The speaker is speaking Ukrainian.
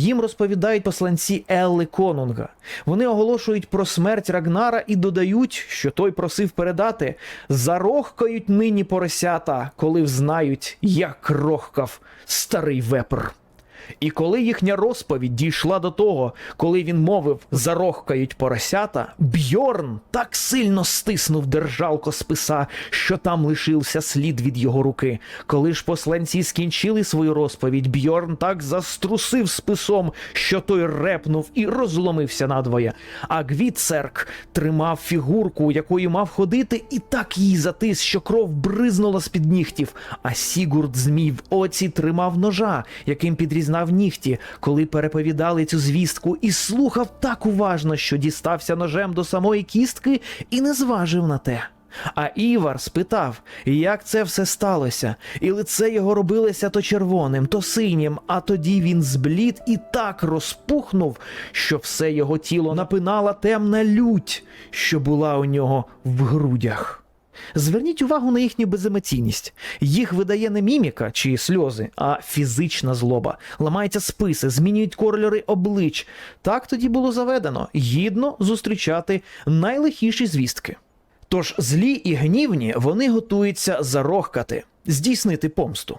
їм розповідають посланці Елли Конунга. Вони оголошують про смерть Рагнара і додають, що той просив передати: зарохкають нині поросята, коли взнають, як рохкав старий вепр. І коли їхня розповідь дійшла до того, коли він мовив зарохкають поросята, Бьорн так сильно стиснув держалко списа, що там лишився слід від його руки. Коли ж посланці скінчили свою розповідь, Бьорн так заструсив списом, що той репнув і розломився надвоє. А Гвіцерк тримав фігурку, якою мав ходити, і так її затис, що кров бризнула з-під нігтів. А Сігурд Змій в оці тримав ножа, яким підрізнав нігті, коли переповідали цю звістку, і слухав так уважно, що дістався ножем до самої кістки і не зважив на те. А Івар спитав, як це все сталося, і лице його робилося то червоним, то синім, а тоді він зблід і так розпухнув, що все його тіло напинала темна лють, що була у нього в грудях. Зверніть увагу на їхню беземоційність. Їх видає не міміка чи сльози, а фізична злоба. Ламаються списи, змінюють кольори облич. Так тоді було заведено гідно зустрічати найлихіші звістки. Тож злі і гнівні вони готуються зарохкати, здійснити помсту.